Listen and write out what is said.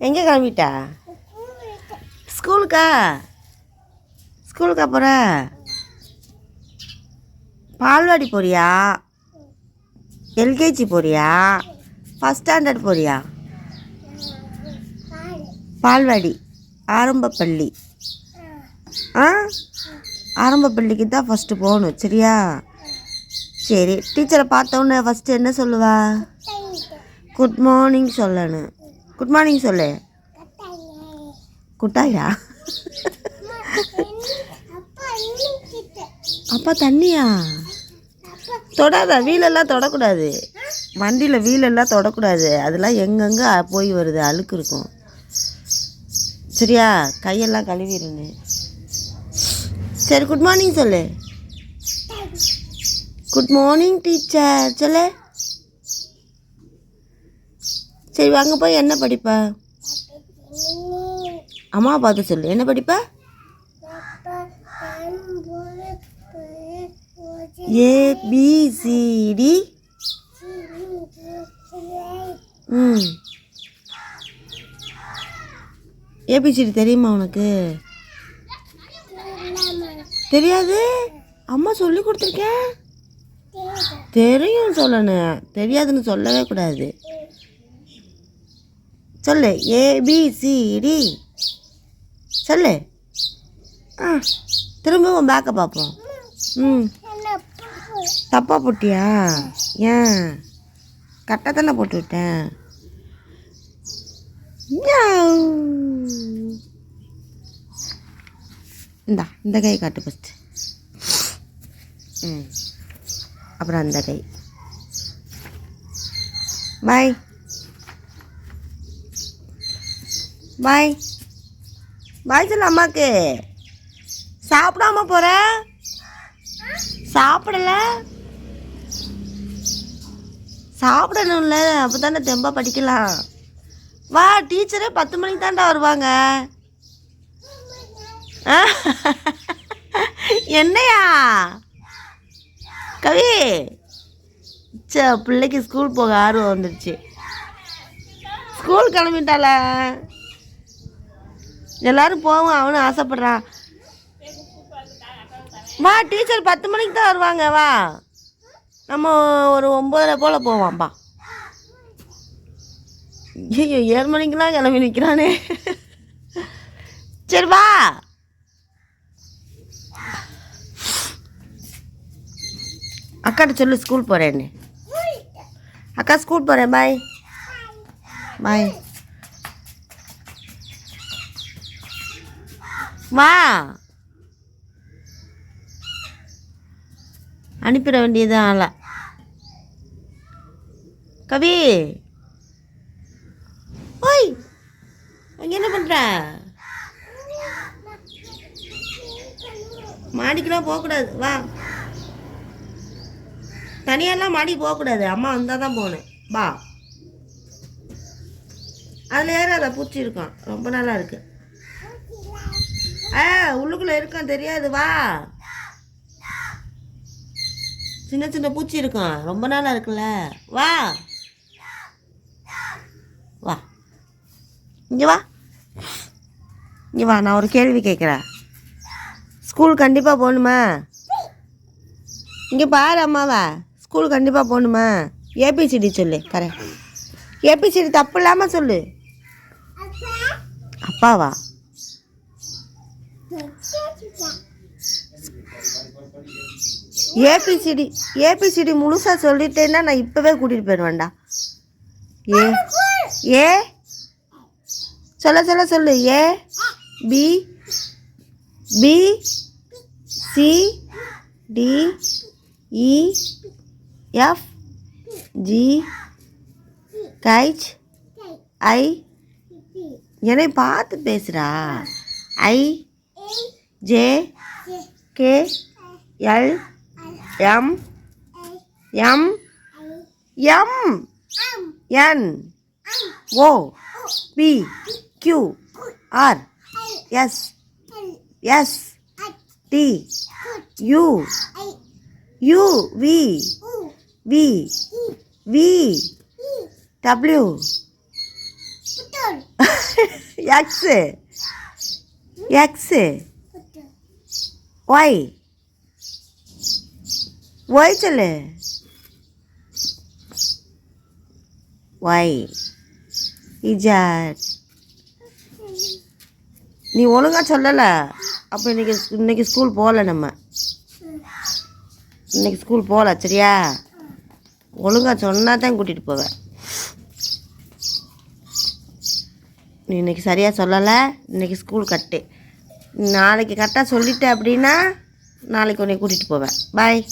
எங்கே கிளம்பிட்டா? ஸ்கூலுக்கா? ஸ்கூலுக்கா போகிற பால்வாடி போறியா? எல்கேஜி போறியா? ஃபஸ்ட் ஸ்டாண்டர்ட் போறியா? பால்வாடி ஆரம்ப பள்ளி. ஆ? ஆரம்ப பள்ளிக்கு தான் ஃபஸ்ட்டு போகணும் சரியா? சரி டீச்சரை பார்த்தோன்னே ஃபஸ்ட்டு என்ன சொல்லுவா? குட் மார்னிங் சொல்லணும். குட் மார்னிங் சொல்லு. குட்டாயா? அப்பா தண்ணியா? தொடாத வீலெல்லாம் தொடக்கூடாது. வண்டியில் வீலெல்லாம் தொடக்கூடாது. அதெல்லாம் எங்கெங்கே போய் வருது? அழுக்கு இருக்கும். சரியா? கையெல்லாம் கழுவிடுங்க சரி குட் மார்னிங் சொல்லு. குட் மார்னிங் டீச்சர் சொல்லு. சரி வாங்க போய் என்ன படிப்ப? அம்மா பார்த்து சொல்லு. என்ன படிப்ப? ஏபிசிடி ம். ஏபிசிடி தெரியுமா உனக்கு? தெரியாது? அம்மா சொல்லி கொடுத்துருக்கேன். தெரியும் சொல்லணும். தெரியாதுன்னு சொல்லவே கூடாது. சொல்லு. ஏபிசிடி சொல்லு. ஆ திரும்பவும் பேக்கை பார்ப்போம் ம். தப்பாக போட்டியா? ஏன்? கரெக்டாக தானே போட்டு விட்டேன். இந்தா இந்த கை காட்டு ஃபஸ்ட்டு ம். அப்புறம் அந்த கை. பாய் பாய். பாய் சொல்லு அம்மாக்கு. சாப்பிடாம போகிற சாப்பிடல? சாப்பிடணும்ல அப்போ தானே தெம்பா படிக்கலாம். வா டீச்சரே பத்து மணிக்கு தாண்டா வருவாங்க. என்னையா? கவி ச பிள்ளைக்கு ஸ்கூல் போக ஆர்வம் வந்துடுச்சு ஸ்கூல் கிளம்பிட்டால எல்லாரும் போவோம் அவனும் ஆசைப்பட்றான். வா டீச்சர் பத்து மணிக்கு தான் வருவாங்க வா. நம்ம ஒரு ஒம்பதரை போல் போவான்பா ஐயோ ஏழு மணிக்கெலாம் கிளம்பி நிற்கிறானே சரி வா. அக்காட்ட சொல்லு ஸ்கூல் போகிறேன்னு அக்கா ஸ்கூல் போகிறேன் பாய் பாய் வா. அனுப்பிட வேண்டியதான் ஆளை. கவி. ஓய் அங்கே என்ன பண்ணுற மாடிக்கெலாம் போகக்கூடாது. வா. தனியாலாம் மாடி போகக்கூடாது. அம்மா வந்தால் தான் போகணும் வா. அதில் ஏறாத பூச்சி இருக்கும். ரொம்ப நல்லா இருக்கு. ஆ உள்ளுக்குள்ளே இருக்கும் தெரியாது வா. சின்ன சின்ன பூச்சி இருக்கும் ரொம்ப நாளா இருக்குல்ல. வா. வா. இங்கே வா. இங்கே வா நான் ஒரு கேள்வி கேட்குறேன் ஸ்கூல் கண்டிப்பாக போகணுமா? இங்கே பாரு அம்மாவா. ஸ்கூல் கண்டிப்பாக போகணுமா? ஏபிசிடி சொல்லு கரை ஏபிசிடி தப்பு இல்லாமல் சொல்லு. அப்பாவா? ஏபிசிடி ஏபிசிடி முழுசாக சொல்லிட்டேன்னா நான் இப்போவே கூட்டிகிட்டு போயிடுவேன்டா. ஏ ஏ சொல்ல சொல்ல சொல்லு. A B B C D E F G H I என்னை பார்த்து பேசுகிறா I J K L M M M N O P Q R S S T U U V V V W X X Y Y சொல்லு Y Z நீ ஒழுங்கா சொல்லலை. அப்போ இன்னைக்கு இன்னைக்கு ஸ்கூல் போகல நம்ம. இன்னைக்கு ஸ்கூல் போகல சரியா? ஒழுங்கா சொன்னால் தான் கூட்டிகிட்டு போவேன் நீ இன்னைக்கு சரியாக சொல்லலை. இன்னைக்கு ஸ்கூல் கட்டு. நாளைக்கு கரெக்டாக சொல்லிட்டேன் அப்படின்னா நாளைக்கு உன்னை கூட்டிகிட்டு போவேன். பாய்